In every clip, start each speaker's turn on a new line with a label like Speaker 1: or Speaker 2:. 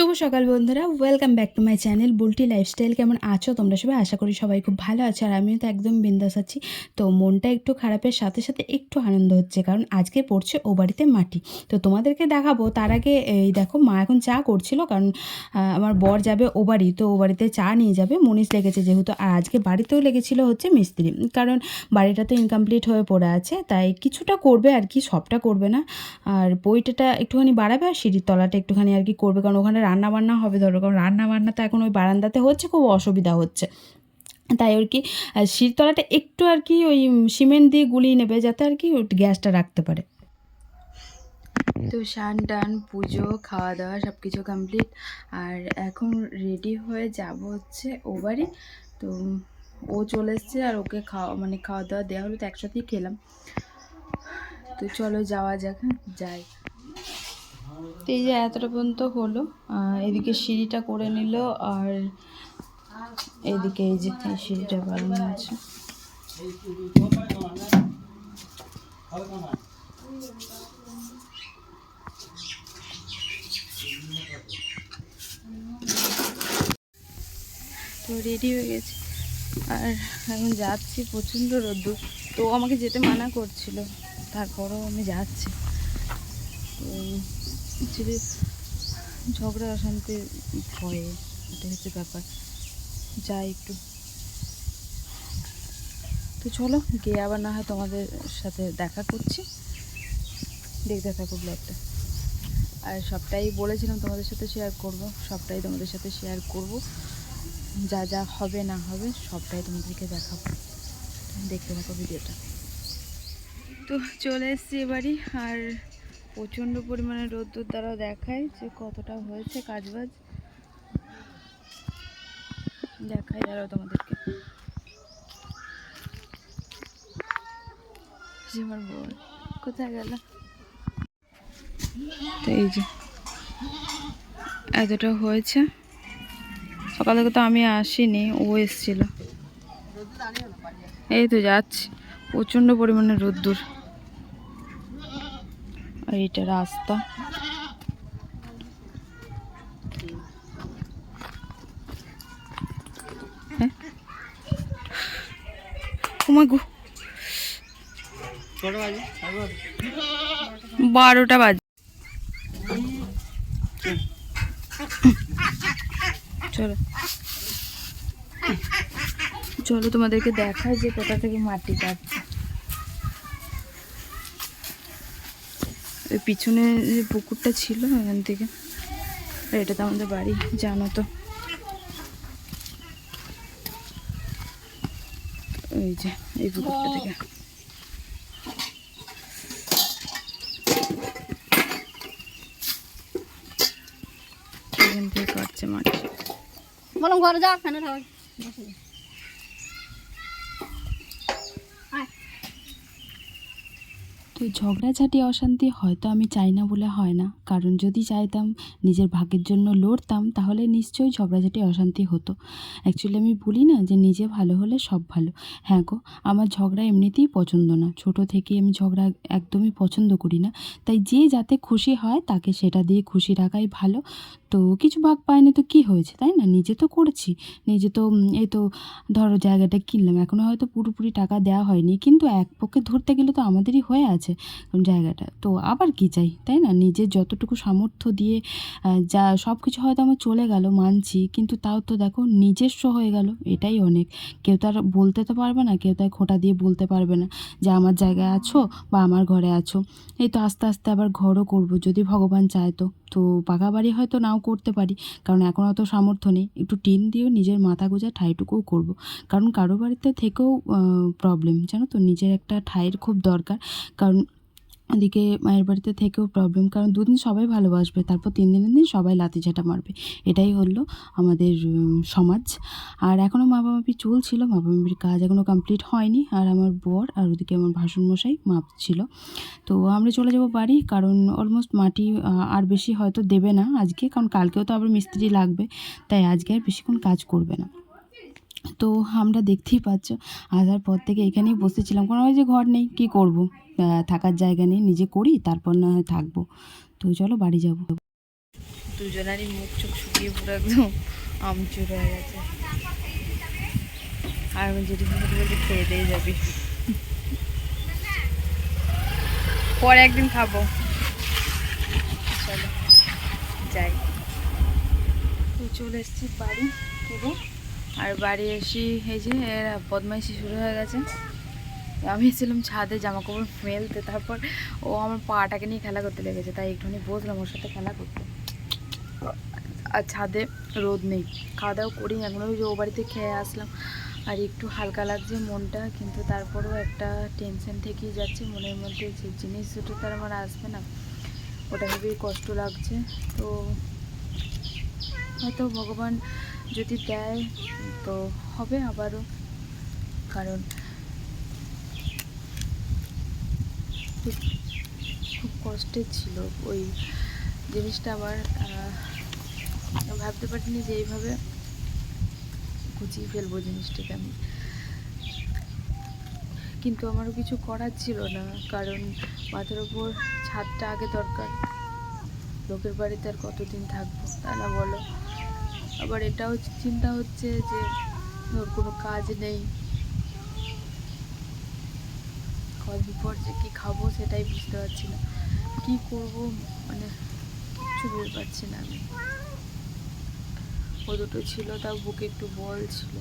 Speaker 1: শুভ সকাল বন্ধুরা welcome back to my channel Bulti lifestyle কেমন আছো তোমরা সবাই? আশা করি সবাই খুব ভালো আছো, আর আমিও তো একদম বিন্দাস আছি। তো মনটা একটু খারাপের সাথে সাথে একটু আনন্দ হচ্ছে, কারণ আজকে পড়ছে ও বাড়িতে মাটি। তো তোমাদেরকে দেখাবো, তার আগে এই দেখো, মা এখন চা করছিল, কারণ আমার বর যাবে ও বাড়ি, তো ও বাড়িতে চা নিয়ে যাবে। মনীষ লেগেছে যেহেতু, আর আজকে বাড়িতেও লেগেছিল হচ্ছে মিস্ত্রি, কারণ বাড়িটা তো ইনকমপ্লিট হয়ে পড়ে আছে, তাই কিছুটা করবে আর কি, সবটা করবে না। আর বইটাটা একটুখানি বাড়াবে, আর সিঁড়ির তলাটা একটুখানি আর কি করবে, কারণ ওখানে রান্না বান্না হবে ধরো, কারণ রান্না বান্না তো এখন ওই বারান্দাতে হচ্ছে, খুব অসুবিধা হচ্ছে। তাই আর কি শিরতলাটা একটু আর কি ওই সিমেন্ট দিয়ে গুলিয়ে নেবে, যাতে আর কি গ্যাসটা রাখতে পারে। তো স্নান টান, পুজো খাওয়া দাওয়া সব কিছু কমপ্লিট আর এখন রেডি হয়ে যাব হচ্ছে ও বাড়ি। তো ও চলে এসছে আর ওকে খাওয়া মানে খাওয়া দাওয়া দেওয়া হলো, তো একসাথেই খেলাম। তো চলো যাওয়া যাক হ্যাঁ যাই। এই যে এতটা পর্যন্ত হলো। এদিকে সিঁড়িটা করে নিল আর এদিকে এই যে সিঁড়িটা বানানো আছে তো রেডি হয়ে গেছে। আর এখন যাচ্ছি প্রচণ্ড রোদ্দুর। তো আমাকে যেতে মানা করছিল। তারপরও আমি যাচ্ছি। অ্যাকচুয়ালি ঝগড়া, অশান্তি, ভয়ে, এটা হচ্ছে ব্যাপার। যাই একটু। তো চলো, গিয়ে আবার না হয় তোমাদের সাথে দেখা করছি। দেখতে থাকো ব্লগটা। আর সবটাই বলেছিলাম তোমাদের সাথে শেয়ার করব, সবটাই তোমাদের সাথে শেয়ার করব। যা যা হবে, না হবে, সবটাই তোমাদেরকে দেখাবো। দেখতে থাকো ভিডিওটা। তো চলে এসেছি এবারই, আর প্রচণ্ড পরিমাণে রোদ্দুর দ্বারা দেখায় যে কতটা হয়েছে কাজবাজ। দেখাই দাঁড়াও তোমাদেরকে। আমার কোথায় গেল? তো এই যে, এতটা হয়েছে। সকাল থেকে তো আমি আসিনি, ও এসেছিল। এই তো যাচ্ছি। প্রচণ্ড পরিমাণে রোদ্দুর। আর এটা রাস্তা। হ্যাঁ? বারোটা বাজে চলো। চলো তোমাদেরকে দেখায় যে কোথা থেকে মাটি কাটছে। ওই পিছনে যে পুকুরটা ছিল এখান থেকে। এটা তো আমাদের বাড়ি, জানো তো। ওই যে, এই পুকুরটা থেকে। এখান থেকে কাটছে মাটি
Speaker 2: বললাম ঘরে যাও ফ্যানে
Speaker 1: তো ঝগড়াঝাটি অশান্তি হয়তো আমি চাই না বলে হয় না। কারণ যদি চাইতাম নিজের ভাগের জন্য লড়তাম, তাহলে নিশ্চয়ই ঝগড়াঝাটি, অশান্তি হতো। অ্যাকচুয়ালি আমি বলি না যে নিজে ভালো হলে সব ভালো। হ্যাঁ গো, আমার ঝগড়া এমনিতেই পছন্দ না। ছোট থেকে আমি ঝগড়া একদমই পছন্দ করি না। তাই যে যাতে খুশি হয়, তাকে সেটা দিয়ে খুশি রাখাই ভালো। তো কিছু ভাগ পায়নি তো কি হয়েছে, তাই না? নিজে তো করছি। নিজে তো এই তো ধরো জায়গাটা কিনলাম। এখনও হয়তো পুরোপুরি টাকা দেওয়া হয়নি। কিন্তু এক পক্ষে ধরতে গেলে তো আমাদেরই হয়ে আছে জায়গাটা। তো আবার কি চাই, তাই না? নিজের যতটুকু সামর্থ্য দিয়ে যা সব কিছু হয়তো আমার চলে গেল, মানছি। কিন্তু তাও তো দেখো, নিজস্ব হয়ে গেল, এটাই অনেক। কেউ তো আর বলতে তো পারবে না, কেউ তো আর খোঁটা দিয়ে বলতে পারবে না যে আমার জায়গায় আছো বা আমার ঘরে আছো। এই তো আস্তে আস্তে আবার ঘরও করব, যদি ভগবান চায় তো। তো পাকা বাড়ি হয়তো নাও করতে পারি, কারণ এখন অত সামর্থ্য নেই। একটু টিন দিয়েও নিজের মাথা গোজা ঠাইটুকুও করব। কারণ কারও বাড়িতে থেকেও প্রবলেম জানো তো? নিজের একটা ঠাইয়ের খুব দরকার। কারণ ওদিকে মায়ের বাড়িতে থেকেও প্রবলেম কারণ দুদিন সবাই ভালোবাসবে, তারপর তিন দিনের দিন সবাই লাতিঝাঁটা মারবে। এটাই হলো আমাদের সমাজ। আর এখনও মা বাবাপি চলছিল মা বাবাপির কাজ এখনও কমপ্লিট হয়নি। আর আমার বর আর ওদিকে আমার ভাসুর মশাই মাপ ছিল। তো আমরা চলে যাব বাড়ি, কারণ অলমোস্ট মাটি আর বেশি হয়তো দেবে না আজকে, কারণ কালকেও তো আবার মিস্ত্রি লাগবে, তাই আজকে আর বেশিক্ষণ কাজ করবে না। তো আমরা দেখতেই পাচ্ছ, আসার পর থেকে এখানেই বসেছিলাম। কোনো যে ঘর নেই, কি করব? থাকার জায়গা নেই, নিজে করি, তারপর না হয় থাকব। তো চলো বাড়ি যাব। দুজনারই মুখ চোখ শুকিয়ে পুরো একদম আমচুর হয়ে গেছে। আর আমি যদি খেয়ে দিয়ে যাবি। পরে একদিন খাব। চলো, যাই। তো চলে এসেছি বাড়ি পুরো আর বাড়ি এসে এই যে, এরা বদমাইশি শুরু হয়ে গেছে। আমি এসেছিলাম ছাদে জামা কাপড় মেলতে, তারপর ও আমার পাটাকে নিয়ে খেলা করতে লেগেছে, তাই একটুখানি বসলাম ওর সাথে খেলা করতে। আর ছাদে রোদ নেই, খাওয়া দাওয়া করি এখন ওই যে ও বাড়িতে খেয়ে আসলাম। আর একটু হালকা লাগছে মনটা, কিন্তু তারপরেও একটা টেনশন থেকেই যাচ্ছে মনের মধ্যে, যে জিনিস দুটো তার আমার আসবে না। ওটা ভেবেই কষ্ট লাগছে, তো হয়তো ভগবান যদি দেয়, তো হবে আবারও, কারণ খুব কষ্টের ছিল ওই জিনিসটা আমার ভাবতে পারিনি যে এইভাবে গুছিয়ে ফেলব জিনিসটাকে আমি। কিন্তু আমারও কিছু করার ছিল না, কারণ মাথার ওপর ছাদটা আগে দরকার। লোকের বাড়িতে আর কতদিন থাকব, তা না বলো। আবার এটাও চিন্তা হচ্ছে যে কোনো কাজ নেই কদিন পর যে কী খাব সেটাই বুঝতে পারছি না। কী করব? মানে কিচ্ছু ভেবে পাচ্ছি না আমি। ও দুটো ছিল, তাও বুকে একটু বল ছিল।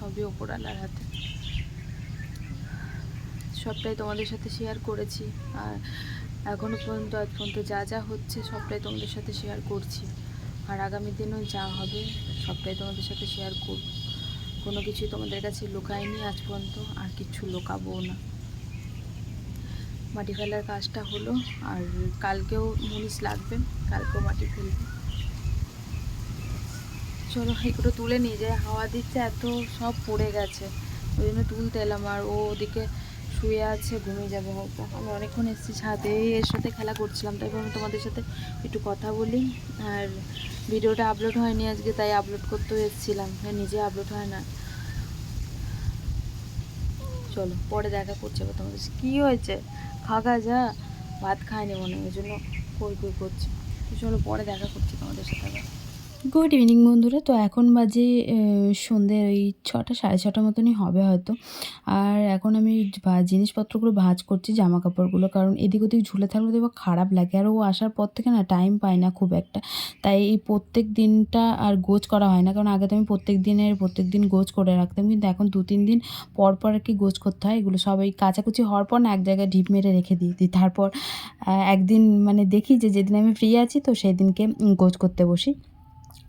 Speaker 1: সবই ওপরালার হাতে। সবটাই তোমাদের সাথে শেয়ার করেছি। আর এখনও পর্যন্ত, আজ পর্যন্ত যা যা হচ্ছে, সবটাই তোমাদের সাথে শেয়ার করছি। আর আগামী দিনেও যা হবে, সবটাই তোমাদের সাথে শেয়ার করব। কোনো কিছুই তোমাদের কাছে লুকায়নি আজ পর্যন্ত, আর কিছু লুকাবো না। মাটি ফেলার কাজটা হলো, আর কালকেও মুনিশ লাগবে, কালকেও মাটি ফেলবে। চলো, এগুলো তুলে নিয়ে যায় হাওয়া দিচ্ছে, এত সব পড়ে গেছে। ওই জন্য তুলতে এলাম, আর ও ওদিকে শুয়ে আছে, ঘুমিয়ে যাবে আমি অনেকক্ষণ এসেছি, ছাদে এর সাথে খেলা করছিলাম, তাই আমি তোমাদের সাথে একটু কথা বলি। আর ভিডিওটা আপলোড হয়নি আজকে, তাই আপলোড করতে এসেছিলাম। নিজে আপলোড হয় না। চলো, পরে দেখা করছে তোমাদের কী হয়েছে? খাগা যা। ভাত খায়নি মনে ওই জন্য কই কই করছে। চলো, পরে দেখা করছি তোমাদের সাথে আবার। গুড ইভিনিং বন্ধুরা। তো এখন বাজে আহ, সন্ধ্যে ওই ছটা সাড়ে ছটার মতনই হবে হয়তো। আর এখন আমি জিনিসপত্রগুলো ভাজ করছি জামা কাপড়গুলো কারণ এদিক ওদিক ঝুলে থাকলে তো খারাপ লাগে। আর ও আসার পর থেকে না টাইম পায় না খুব একটা। তাই এই প্রত্যেক দিনটা আর গোছ করা হয় না। কারণ আগে তো আমি প্রত্যেক দিনের প্রত্যেক দিন গোছ করে রাখতাম। কিন্তু এখন দু তিন দিন পর পর আর কি গোছ করতে হয়। এগুলো সবাই কাচাকুচি হওয়ার পর না এক জায়গায় ঢিপ মেরে রেখে দিই। দিই তারপর একদিন মানে দেখি যে যেদিন আমি ফ্রি আছি তো সেই দিনকে গোছ করতে বসি।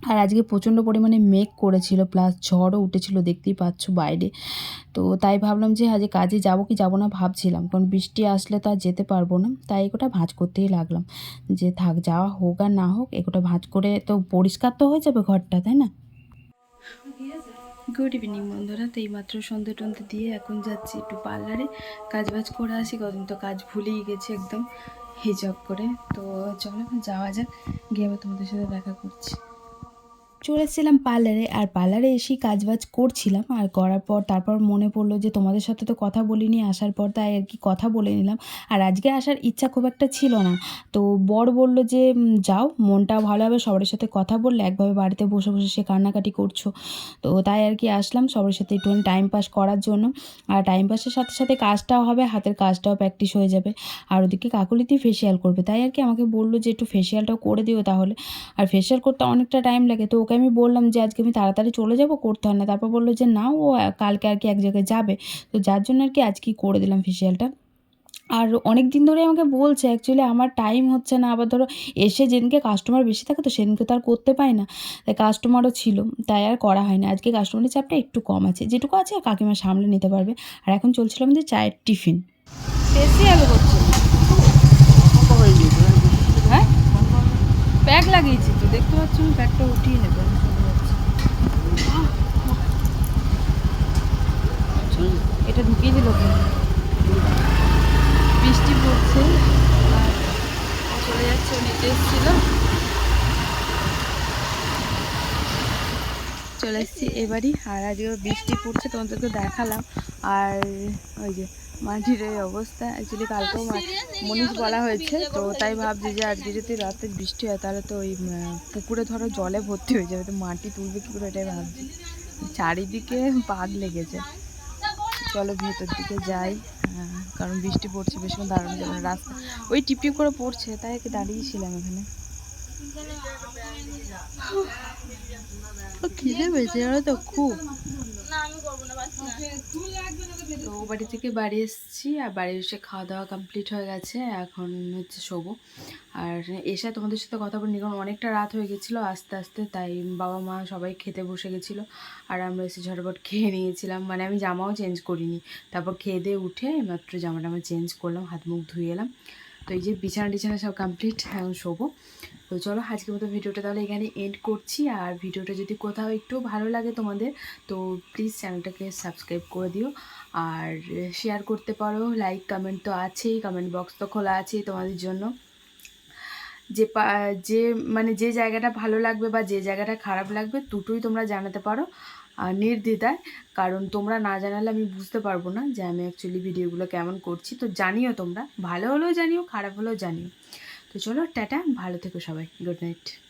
Speaker 1: আর আজকে প্রচণ্ড পরিমাণে মেঘ করেছিল প্লাস ঝড়ও উঠেছিল, দেখতেই পাচ্ছ বাইরে। তো তাই ভাবলাম যে আজকে কাজে যাব কি যাব না ভাবছিলাম, কারণ বৃষ্টি আসলে তো আর যেতে পারব না, তাই এগুলো ভাঁজ করতেই লাগলাম। যে থাক, যাওয়া হোক আর না হোক এগুলো ভাঁজ করে তো পরিষ্কার তো হয়ে যাবে ঘরটা, তাই না? গুড ইভিনিং বন্ধুরা, তো এইমাত্র সন্ধে টন্ধে দিয়ে এখন যাচ্ছি একটু পার্লারে কাজ বাজ করে আসি, কদিন তো কাজ ভুলেই গেছি একদম, হিজব করে। তো চলো, যাওয়া যাক, গিয়ে আবার তোমাদের সাথে দেখা করছি। চলে এসেছিলাম পার্লারে আর পার্লারে এসেই কাজবাজ করছিলাম আর করার পর তারপর মনে পড়ল যে তোমাদের সাথে তো কথা বলিনি, আসার পর তাই আর কি কথা বলে নিলাম। আর আজকে আসার ইচ্ছা খুব একটা ছিল না। তো বর বলল যে যাও মনটা ভালো হবে সবার সাথে কথা বললে, একভাবে বাড়িতে বসে বসে সে কান্নাকাটি করছ। তো তাই আর কি আসলাম সবার সাথে একটুখানি টাইম পাস করার জন্য। আর টাইম পাসের সাথে সাথে কাজটাও হবে, হাতের কাজটাও প্র্যাকটিস হয়ে যাবে। আর ওদিকে কাকুলিতেই ফেসিয়াল করবে। তাই আর কি আমাকে বলল যে, একটু ফেসিয়ালটাও করে দিও তাহলে। আর ফেসিয়াল করতে অনেকটা টাইম লাগে। তো ওকে আমি বললাম যে, আজকে আমি তাড়াতাড়ি চলে যাব, করতে হয় না। তারপর বলল যে, না, ও কালকে আর কি এক জায়গায় যাবে। তো যার জন্য আর কি আজকেই করে দিলাম ফেসিয়ালটা আর অনেক দিন ধরে আমাকে বলছে অ্যাকচুয়ালি আমার টাইম হচ্ছে না। আবার ধরো, এসে যেদিনকে কাস্টমার বেশি থাকে, তো সেদিনকে তো আর করতে পাই না। তাই কাস্টমারও ছিল, তাই আর করা হয় না। আজকে কাস্টমারের চাপটা একটু কম আছে। যেটুকু আছে, কাকিমা সামলে নিতে পারবে। আর এখন চলছিল আমাদের চায়ের টিফিন ফেসিয়াল করছে হ্যাঁ প্যাক লাগিয়েছি তো দেখতে পাচ্ছ আমি ব্যাগটা উঠিয়ে নেব আমি চলে এটা ঢুকিয়ে দিল বৃষ্টি পড়ছে। চলে যাচ্ছে নিতে এসেছিল। চলে এসেছি এবারই। আর আজকে বৃষ্টি পড়ছে তোমাদেরকে দেখালাম। আর ওই যে মাটির এই অবস্থা। অ্যাকচুয়ালি কালকেও মনীষ বলা হয়েছে তো তাই ভাবছি যে আজকে যদি রাতে বৃষ্টি হয় তাহলে তো ওই পুকুরে ধরো জলে ভর্তি হয়ে যাবে তো মাটি তুলবে কী করে এটাই ভাবছি। চারিদিকে বাঘ লেগেছে। চলো ভেতর দিকে যাই। আহ, কারণ বৃষ্টি পড়ছে বেশিক্ষণ দাঁড়ানো যাবে রাস্তা ওই টিপটিপ করে পড়ছে তাই দাঁড়িয়েছিলাম এখানে। খিদে পেয়েছে জানো তো খুব। তো বাড়ি থেকে বাড়ি এসেছি আর বাড়ি এসে খাওয়া দাওয়া কমপ্লিট হয়ে গেছে এখন হচ্ছে শোবো। আর এসে তোমাদের সাথে কথা বলিনি কারণ অনেকটা রাত হয়ে গেছিল আস্তে আস্তে তাই বাবা মা সবাই খেতে বসে গেছিল আর আমরা এসে ঝটপট খেয়ে নিয়েছিলাম। মানে আমি জামাও চেঞ্জ করিনি তারপর খেয়ে দিয়ে উঠে মাত্র জামাটা আমার চেঞ্জ করলাম হাত মুখ ধুয়ে এলাম। তো এই যে বিছানা টিছানা সব কমপ্লিট এখন শোবো। তো চলো, আজকের মতো ভিডিওটা তাহলে এখানে এন্ড করছি। আর ভিডিওটা যদি কোথাও একটু ভালো লাগে তোমাদের, তো প্লিজ চ্যানেলটাকে সাবস্ক্রাইব করে দিও। আর শেয়ার করতে পারো লাইক কমেন্ট তো আছেই কমেন্ট বক্স তো খোলা আছেই তোমাদের জন্য। যে যে মানে যে জায়গাটা ভালো লাগবে বা যে জায়গাটা খারাপ লাগবে, দুটোই তোমরা জানাতে পারো। নির্দ্বিধায়। কারণ তোমরা না জানালে আমি বুঝতে পারব না যে আমি অ্যাকচুয়ালি ভিডিওগুলো কেমন করছি। তো জানিও তোমরা। ভালো হলেও জানিও, খারাপ হলেও জানিও। তো চলো, টাটা। ভালো থেকো সবাই। Good night.